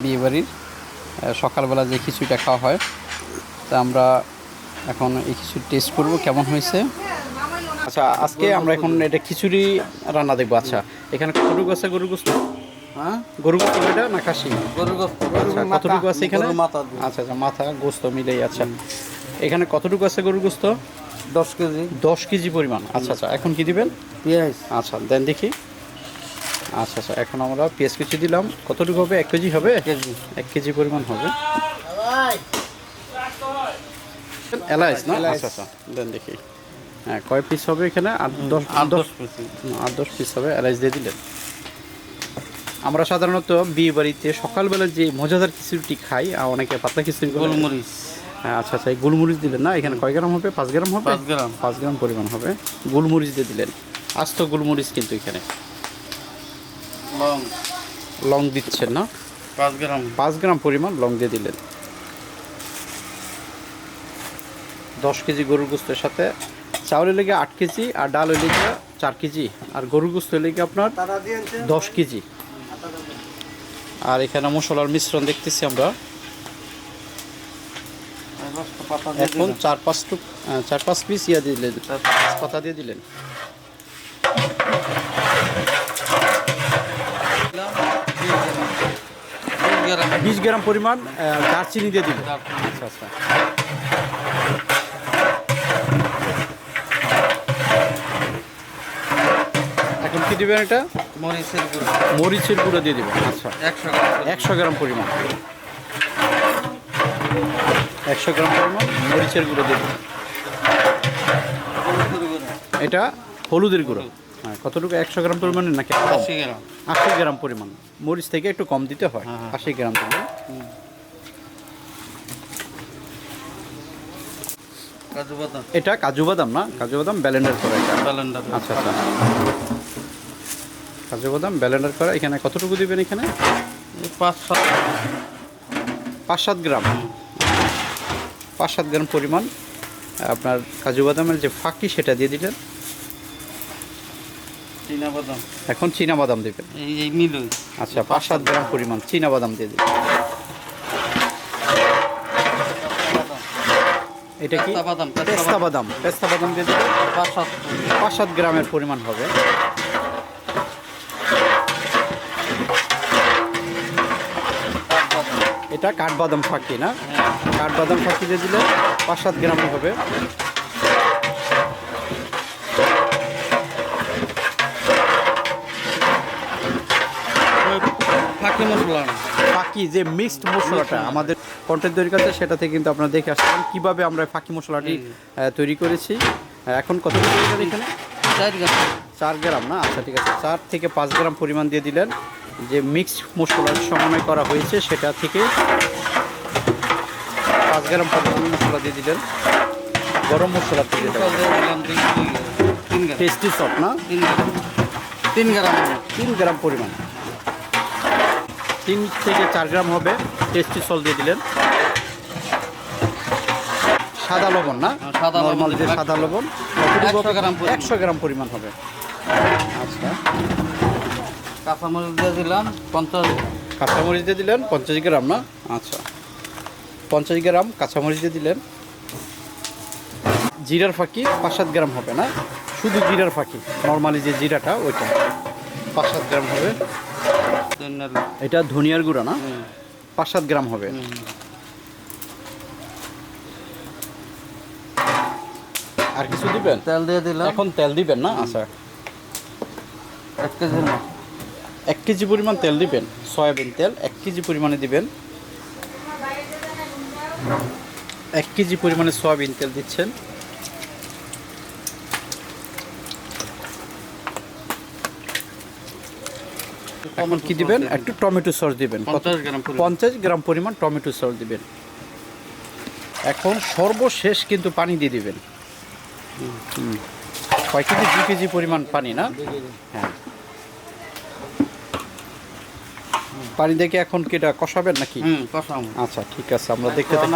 বিয়েবাড়ির সকালবেলা যে খিচুড়িটা খাওয়া হয় তা আমরা এখন এই খিচুড়ি টেস্ট করব কেমন হয়েছে? আচ্ছা আজকে আমরা এখন এটা খিচুড়ি রান্না দেখব আচ্ছা। এখানে কতটুকু আছে গরু গোস্ত? হ্যাঁ? গরু গোস্ত এটা না খাসি? গরুর গোস্ত আচ্ছা কতটুকু আছে এখানে? মাথা আচ্ছা আচ্ছা মাথা গোস্ত মিলেই আচ্ছা। এখানে কতটুকু আছে গরু গোস্ত? দশ কেজি। দশ কেজি পরিমাণ। আচ্ছা আচ্ছা এখন কি দিবেন? পেঁয়াজ। আচ্ছা দেন দেখি। আচ্ছা আচ্ছা এখন আমরা পেঁয়াজ কুচি দিলাম। কতটুকু হবে? এক কেজি হবে? কেজি। এক কেজি পরিমাণ হবে। এলাইচ না? আচ্ছা আচ্ছা দেন দেখি। হ্যাঁ কয় পিস হবে এখানে? আট দশ আর দশ দশ আট দশ পিস হবে। এলাইচ দিয়ে দিলেন। আমরা সাধারণত বিয়ে বাড়িতে সকালবেলা যে মজাদার খিচুড়িটি খাই আর অনেকে পাতলা খিচুড়ি গোলমরিচ। হ্যাঁ আচ্ছা আচ্ছা এই গোলমরিচ দিলেন না? এখানে কয় গ্রাম হবে? পাঁচ গ্রাম হবে? পাঁচ গ্রাম। পাঁচ গ্রাম পরিমাণ হবে। গোলমরিচ দিয়ে দিলেন। আস্ত গোলমরিচ কিন্তু এখানে। লং। লং দিচ্ছেন না? পাঁচ গ্রাম। পাঁচ গ্রাম পরিমাণ লং দিয়ে দিলেন। দশ কেজি গরুর গোস্তের সাথে চাউলের লেগে আট কেজি আর ডাল হইলে চার কেজি। আর গরুর গোস্ত গিয়ে আপনার দশ কেজি। আর এখানে মশলার মিশ্রণ দেখতেছি আমরা। এখন চার পাঁচ টুক চার পাঁচ পিস ইয়া দিয়ে দিলেন। পাতা দিয়ে দিলেন। বিশ গ্রাম পরিমাণ দারচিনি দিয়ে দিলেন আচ্ছা আচ্ছা। এখন কি দিবেন এটা? মরিচের গুঁড়ো। মরিচের গুঁড়ো দিয়ে দিবেন আচ্ছা। একশো গ্রাম একশো গ্রাম পরিমাণ। একশো গ্রাম পরিমাণ মরিচের গুঁড়ো দিয়ে দিবেন এটা হলুদের গুঁড়ো। হ্যাঁ কতটুকু? একশো গ্রাম পরিমাণের নাকি? আশি গ্রাম। আশি গ্রাম পরিমাণ। মরিচ থেকে একটু কম দিতে হয়। হ্যাঁ, হ্যাঁ। আশি গ্রাম পরিমাণ। কাজু বাদাম। এটা কাজু বাদাম না? কাজু বাদাম ব্যালেন্ডার করা এটা? আচ্ছা আচ্ছা। কাজু বাদাম ব্যালেন্ডার করা এখানে কতটুকু দিবেন এখানে? পাঁচ সাত। পাঁচ সাত গ্রাম। পাঁচ সাত গ্রাম পরিমাণ। আপনার কাজু বাদামের যে ফাঁকি সেটা দিয়ে দিলেন। বাদাম এখন চীনা বাদাম দেবেন? এই মিলই। আচ্ছা পাঁচ সাত গ্রাম পরিমাণ চীনা বাদাম দিয়ে দিবেন। এটা কি? পেস্তা বাদাম, পেস্তা পেস্তা বাদাম পেস্তা বাদাম দিয়ে দিবেন? পাঁচ সাত। পাঁচ সাত গ্রামের পরিমাণ হবে। এটা কাঠবাদাম ফাঁকি না? কাঠবাদাম ফাঁকি দিয়ে দিলে পাঁচ সাত গ্রাম হবে ওই ফাঁকি মশলা না ফাঁকি যে মিক্সড মশলাটা আমাদের কন্টেন্ট তৈরি করতে সেটাতে কিন্তু আপনারা দেখে আসছেন কীভাবে আমরা ফাঁকি মশলাটি তৈরি করেছি। এখন কত এখানে? চার গ্রাম। চার গ্রাম না? আচ্ছা ঠিক আছে। চার থেকে পাঁচ গ্রাম পরিমাণ দিয়ে দিলেন যে মিক্সড মশলার সমন্বয় করা হয়েছে সেটা থেকে পাঁচ গ্রাম পরিমাণ মশলা দিয়ে দিলেন। গরম মশলা দিয়ে দিলেন। টেস্টি সট না? তিন গ্রাম। তিন গ্রাম পরিমাণ। তিন থেকে চার গ্রাম হবে। টেস্টি সল দিয়ে দিলেন। সাদা লবণ না? হ্যাঁ, সাদা লবণ নর্মাল যে সাদা লবণ একশো গ্রাম পরিমাণ। একশো গ্রাম পরিমাণ হবে। আচ্ছা। কাঁচামরিচ দিয়ে দিলাম পঞ্চাশ কাঁচামরিচ দিয়ে দিলেন পঞ্চাশ গ্রাম না? আচ্ছা। পঞ্চাশ গ্রাম কাঁচামরিচ দিয়ে দিলেন। জিরার ফাঁকি পাঁচ সাত গ্রাম হবে না? শুধু জিরার ফাঁকি নর্মালি যে জিরাটা ওইটা। পাঁচ সাত গ্রাম হবে। এটা ধনিয়ার গুঁড়া না? পাঁচ সাত গ্রাম হবে। আর কিছু দিবেন? তেল দিয়ে দিলাম। এখন তেল দিবেন না? আচ্ছা। এক কেজির মতো এক কেজি পরিমাণ তেল দিবেন। সয়াবিন তেল এক কেজি পরিমাণে দিবেন। এক কেজি পরিমাণে সয়াবিন তেল দিচ্ছেন। এখন কি দিবেন? একটু টমেটো সস দিবেন। পঞ্চাশ গ্রাম পরিমাণ। টমেটো সস দিবেন। এখন সর্বশেষ কিন্তু পানি দিয়ে দিবেন। কয় কেজি? দু কেজি পরিমাণ পানি না? হ্যাঁ। পানি দেখে এখন কি এটা কষাবেন নাকি? আচ্ছা ঠিক আছে। আমরা দেখতে থাকি।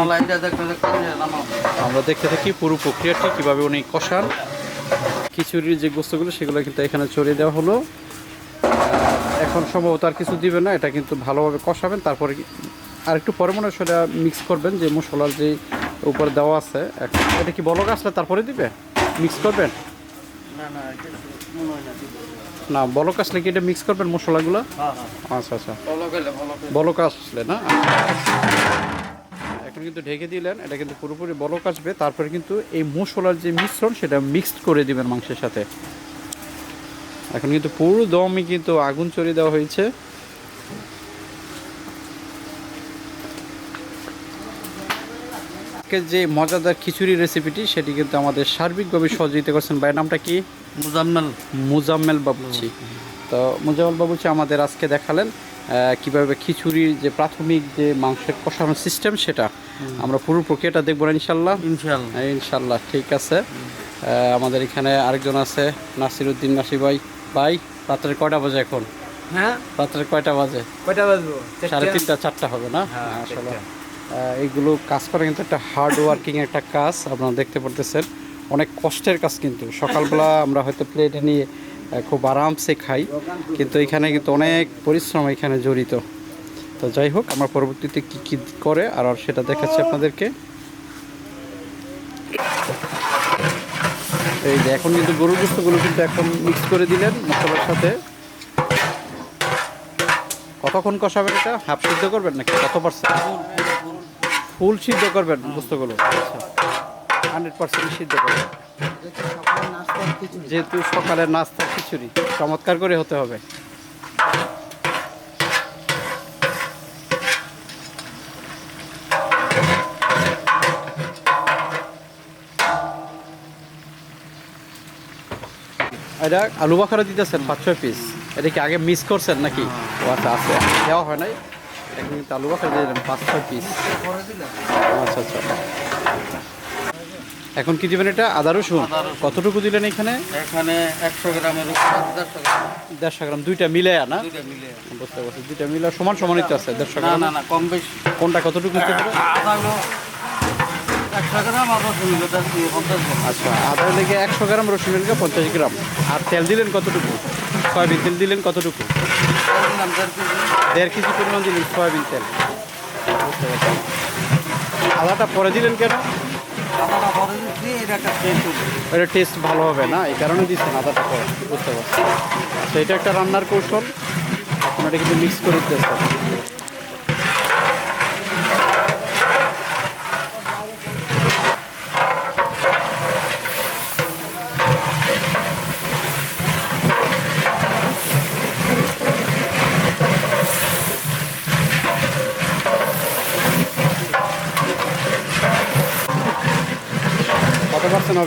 আমরা দেখতে থাকি পুরো প্রক্রিয়াটি কীভাবে উনি কষান। খিচুড়ির যে গোস্তগুলো সেগুলো কিন্তু এখানে চড়িয়ে দেওয়া হলো। এখন সম্ভবত আর কিছু দিবেন না এটা কিন্তু ভালোভাবে কষাবেন তারপরে আর একটু পরে মনে হয় সেটা মিক্স করবেন যে মশলার যে উপরে দেওয়া আছে এটা কি বলক আসলে তারপরে দিবে? মিক্স করবেন? না বলক আসলে। কি এটা মিক্স করবেন মশলাগুলো? হ্যাঁ হ্যাঁ। আচ্ছা আচ্ছা। বলক আসলে না? এখন কিন্তু ঢেকে দিলেন এটা কিন্তু পুরোপুরি বলক আসবে তারপরে কিন্তু এই মশলার যে মিশ্রণ সেটা মিক্সড করে দিবেন মাংসের সাথে। এখন কিন্তু পুরো দমই কিন্তু আগুন চড়িয়ে দেওয়া হয়েছে। যে মজাদার খিচুড়ি রেসিপিটি সেটি কিন্তু আমাদের সার্বিকভাবে সহযোগিতা করছেন। ভাইয়ের নামটা কি? মুজাম্মেল। মুজাম্মেল বাবুচি তো মুজাম্মেল বাবুচি আমাদের আজকে দেখালেন আহ, কীভাবে খিচুড়ির যে প্রাথমিক যে মাংসের কষানোর সিস্টেম সেটা আমরা পুরো প্রক্রিয়াটা দেখব না ইনশাল্লাহ? ইনশাল্লাহ। ইনশাল্লাহ ঠিক আছে। আমাদের এখানে আরেকজন আছে নাসির উদ্দিন নাসি ভাই ভাই রাত্রের কয়টা বাজে এখন? হ্যাঁ? রাত্রের কয়টা বাজে? কয়টা বাজবো? সাড়ে তিনটা চারটা হবে না? হ্যাঁ, আসলে এইগুলো কাজ করা কিন্তু একটা হার্ড ওয়ার্কিং একটা কাজ আপনারা দেখতে পারতেছেন। অনেক কষ্টের কাজ কিন্তু। সকালবেলা আমরা হয়তো প্লেটে নিয়ে খুব আরামসে খাই কিন্তু এখানে কিন্তু অনেক পরিশ্রম এখানে জড়িত। তো যাই হোক আমরা পরবর্তীতে কি কি করে আর সেটা দেখাচ্ছি আপনাদেরকে। এই যে এখন কিন্তু গরুর গোস্তগুলো কিন্তু এখন মিক্স করে দিলেন মশলার সাথে। কতক্ষণ কষাবেন এটা? হাফ সিদ্ধ করবেন নাকি? কত পার্সেন্ট ফুল সিদ্ধ করবেন গোস্তগুলো হান্ড্রেড পার্সেন্ট সিদ্ধ করবেন। যেহেতু সকালের নাস্তা খিচুড়ি, চমৎকার করে হতে হবে। এটা আলু বাখারা দিতেছেন পাঁচ ছয় পিস এটা কি আগে মিস করছেন নাকি? ও আচ্ছা আছে। দেওয়া হয় নাই? এটা কিন্তু আলু বাখারা দিয়ে দিলেন পাঁচ ছয় পিস আচ্ছা আচ্ছা। এখন কি দিবেন এটা? আদা রসুন? কতটুকু দিলেন এখানে? এখানে একশো গ্রামের দেড়শো গ্রাম। দুইটা মিলে না? বুঝতে পারছি দুইটা মিলে সমান সমানই আছে দেড়শো গ্রাম না না কম বেশি। কোনটা কতটুকু দিতে আচ্ছা আদা লেগে একশো গ্রাম রসুন লেগে পঞ্চাশ গ্রাম। আর তেল দিলেন কতটুকু? সয়াবিন তেল দিলেন কতটুকু? দেড় কেজি পরিমাণ দিলেন সয়াবিন তেল। আদাটা পরে দিলেন কেন? এটা টেস্ট ভালো হবে না এই কারণে দিচ্ছেন আদাটা পরে বুঝতে পারছি আচ্ছা এটা একটা রান্নার কৌশল। এটা কিন্তু মিক্স করে দিতেছে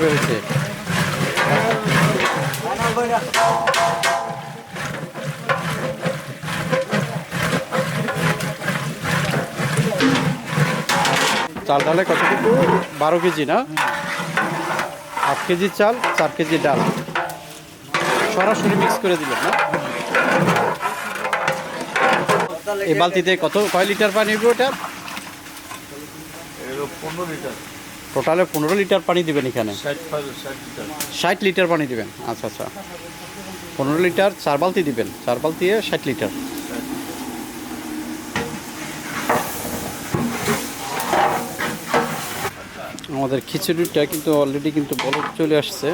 পার্সেন্ট চাল ডালে কতটুকু বারো কেজি, না? আট কেজি চাল, চার কেজি ডাল। সরাসরি মিক্স করে দিলেন, না? এই বালতিতে কত, কয় লিটার পানি ওটা পনেরো লিটার। টোটালে পনেরো লিটার পানি দিবেন এখানে। ষাট লিটার। লিটার পানি দিবেন। আচ্ছা আচ্ছা। পনেরো লিটার চার বালতি দিবেন। চার বালতি ষাট লিটার আমাদের খিচুড়িটা কিন্তু অলরেডি কিন্তু বলক চলে আসছে।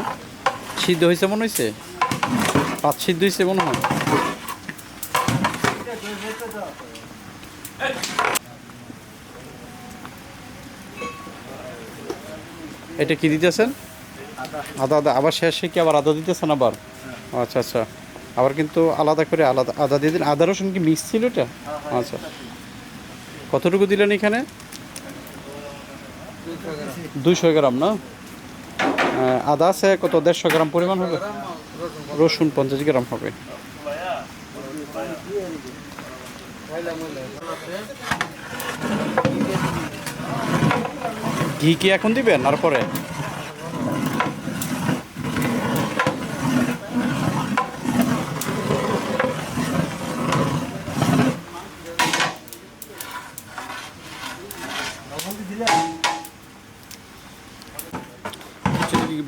সিদ্ধ হয়েছে মনে হয়েছে পাঁচ সিদ্ধ হয়েছে মনে হয়। এটা কি দিতেছেন? আদা আদা। আবার শেষে কি আবার আদা দিতেছেন আবার? আচ্ছা আচ্ছা। আবার কিন্তু আলাদা করে আলাদা আদা দিয়ে দিন। আদা রসুন কি মিক্স ছিল এটা? আচ্ছা। কতটুকু দিলেন এখানে? দুইশো গ্রাম না? আদা আছে কত? দেড়শো গ্রাম পরিমাণ হবে? রসুন পঞ্চাশ গ্রাম হবে। ঘি কি এখন দিবেন আর পরে?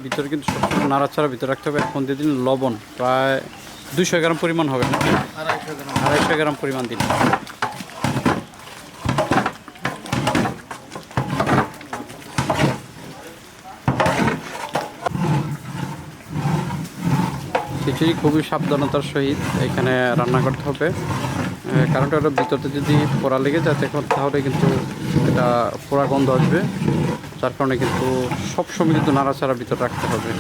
ভিতরে কিন্তু সবসময় নাড়াচাড়া ভিতরে রাখতে হবে এখন দিয়ে দিন লবণ প্রায় দুশো গ্রাম পরিমাণ হবে আড়াইশো গ্রাম পরিমাণ দিন। খিচুড়ি খুবই সাবধানতার সহিত এখানে রান্না করতে হবে। কারণটা হলো ভিতরতে যদি পোড়া লেগে যায়, তখন তাহলে কিন্তু এটা পোড়া গন্ধ আসবে, যার কারণে কিন্তু সবসময় কিন্তু নাড়াচাড়া ভিতর রাখতে হবে।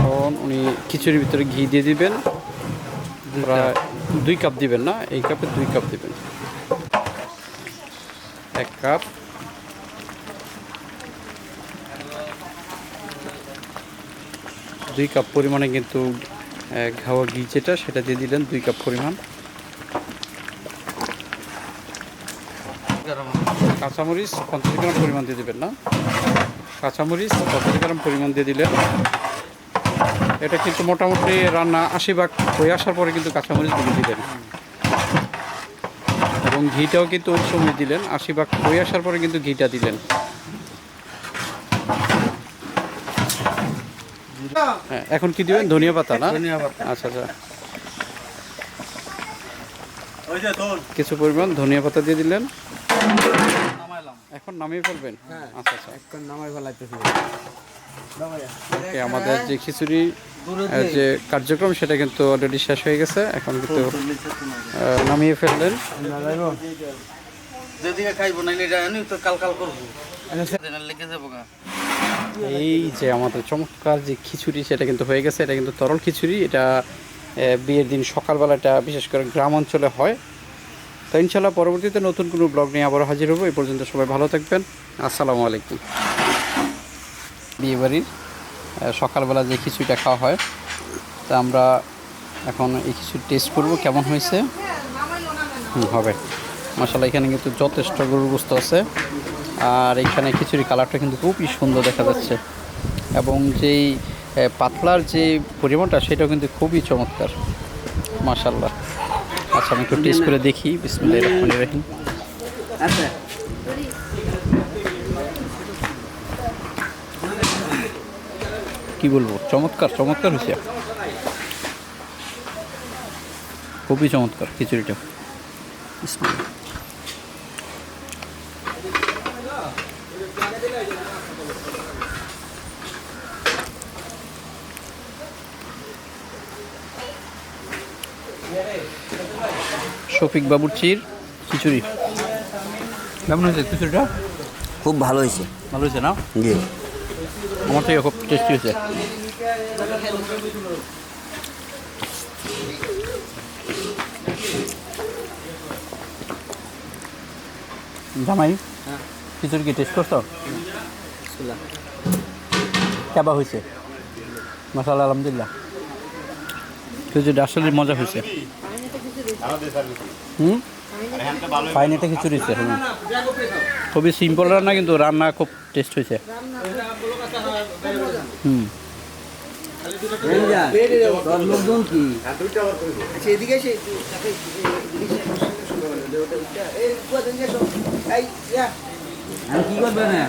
এখন উনি খিচুড়ির ভিতরে ঘি দিয়ে দিবেন। দুই কাপ দিবেন না, এই কাপে দুই কাপ দিবেন। এক কাপ। দুই কাপ পরিমাণে কিন্তু ঘাওয়া ঘি যেটা, সেটা দিয়ে দিলেন দুই কাপ পরিমাণ। কাঁচামরিচ পঞ্চাশ গ্রাম পরিমাণ দিয়ে দিবেন না? কাঁচামরিচ পঞ্চাশ গ্রাম পরিমাণ দিয়ে দিলেন। এটা কিন্তু মোটামুটি রান্না আশি ভাগ হয়ে আসার পরে কিন্তু কাঁচামরিচগুলো দিলেন। এবং ঘিটাও কিন্তু ওই সময় দিলেন, আশি ভাগ হয়ে আসার পরে কিন্তু ঘিটা দিলেন। হ্যাঁ এখন কি দিবেন? ধনিয়া পাতা না? ধনিয়া পাতা। আচ্ছা আচ্ছা। কিছু পরিমাণ ধনিয়া পাতা দিয়ে দিলেন। এখন নামিয়ে ফেলবেন? হ্যাঁ। আচ্ছা আচ্ছা। এখন নামাই ফেলাইতেছি। আমাদের যে খিচুড়ি যে কার্যক্রম সেটা কিন্তু অলরেডি শেষ হয়ে গেছে। এখন কিন্তু নামিয়ে ফেললেন। যেদিকে খাইবো না এটা তো কাল কাল করব। লেগে যাব গা। এই যে আমাদের চমৎকার যে খিচুড়ি, সেটা কিন্তু হয়ে গেছে। এটা কিন্তু তরল খিচুড়ি। এটা বিয়ের দিন সকালবেলা এটা বিশেষ করে গ্রাম অঞ্চলে হয়। তো ইনশাল্লাহ পরবর্তীতে নতুন কোনো ব্লগ নিয়ে আবারও হাজির হব। এই পর্যন্ত সবাই ভালো থাকবেন। আসসালামু আলাইকুম। বিয়েবাড়ির সকালবেলা যে খিচুড়িটা খাওয়া হয়, তা আমরা এখন এই খিচুড়ি টেস্ট করব। কেমন হয়েছে? হবে। মশালা এখানে কিন্তু যথেষ্ট গরুর গোস্ত আছে। আর এখানে খিচুড়ি কালারটা কিন্তু খুবই সুন্দর দেখা যাচ্ছে। এবং যেই পাতলার যে পরিমাণটা সেটাও কিন্তু খুবই চমৎকার। মাশাল্লাহ আচ্ছা আমি একটু টেস্ট করে দেখি। বিসমুল্লাহ রহমান রহিম। আচ্ছা। কি বলব? চমৎকার চমৎকার হয়েছে। খুবই চমৎকার খিচুড়িটা। শফিক বাবুর চির খিচুড়ি। কেমন হয়েছে খিচুড়িটা? খুব ভালো হয়েছে। ভালো হয়েছে না? জি। আমার থেকে খুব টেস্টি হয়েছে। জামাই খিচুড়ি কি টেস্ট করছ? কেবা হয়েছে? মশালা আলহামদুলিল্লাহ। খিচুড়ি আসলে মজা হয়েছে। হুম? ফাইন এটা খিচুড়ি হুম। খুবই সিম্পল রান্না কিন্তু রান্না খুব টেস্ট হয়েছে। হুম। কি করবে না?